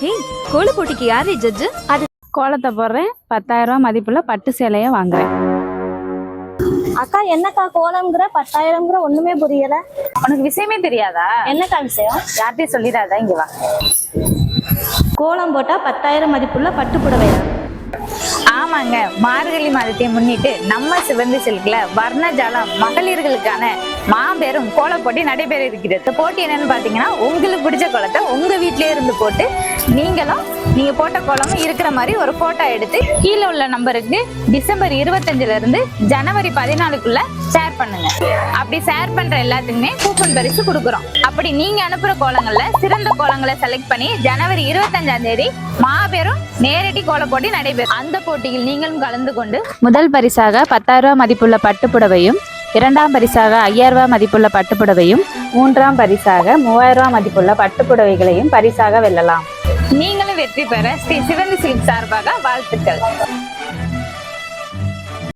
Hey கோல போட்டிக்கு யாரு ஜட்ஜு அது கோலத்தை போடுறேன். பத்தாயிரம் ரூபாய் மதிப்புள்ள பட்டு சேலையை வாங்குறேன். அக்கா என்னக்கா கோலம்ங்கிற? பத்தாயிரம்ங்கிற ஒண்ணுமே புரியல. உனக்கு விஷயமே தெரியாதா? என்னக்கா விஷயம்? யார்கிட்டயும் சொல்லிடாதா இங்க வா. கோலம் போட்டா பத்தாயிரம் மதிப்புள்ள பட்டு புடவையா? வாங்க. மார்கழி மாதத்தை முன்னிட்டு நம்ம சிவந்தி சில்க்ல வர்ணஜாலம் மகளிர்களுக்கான மாபெரும் கோல போட்டி நடைபெற இருக்கிறது. இந்த போட்டி என்னன்னு பாத்தீங்கன்னா உங்களுக்கு பிடிச்ச கோலத்தை உங்க வீட்லயே இருந்து போட்டு நீங்களும் நீங்க போட்ட கோலமும் இருக்கிற மாதிரி ஒரு போட்டோ எடுத்து கீழே உள்ள நம்பருக்கு டிசம்பர் இருபத்தஞ்சுல இருந்து ஜனவரி பதினாலுக்குள்ள ஷேர் பண்ணுங்க. அப்படி ஷேர் பண்ற எல்லாத்துக்குமே கூப்பன் பரிசு கொடுக்குறோம். அப்படி நீங்க அனுப்புற கோலங்கள்ல சிறந்த கோலங்களை செலக்ட் பண்ணி ஜனவரி இருபத்தஞ்சாம் தேதி மாபெரும் நேரடி கோல போட்டி நடைபெறும். அந்த போட்டியில் நீங்களும் கலந்து கொண்டு முதல் பரிசாக பத்தாயிரம் ரூபாய் மதிப்புள்ள பட்டுப்புடவையும் இரண்டாம் பரிசாக ஐயாயிரம் ரூபாய் மதிப்புள்ள பட்டுப்புடவையும் மூன்றாம் பரிசாக மூவாயிரம் ரூபாய் மதிப்புள்ள பட்டுப்புடவைகளையும் பரிசாக வெல்லலாம். நீங்களும் வெற்றி பெற ஸ்ரீ சிவந்தி சில்க் சார்பாக வாழ்த்துக்கள்.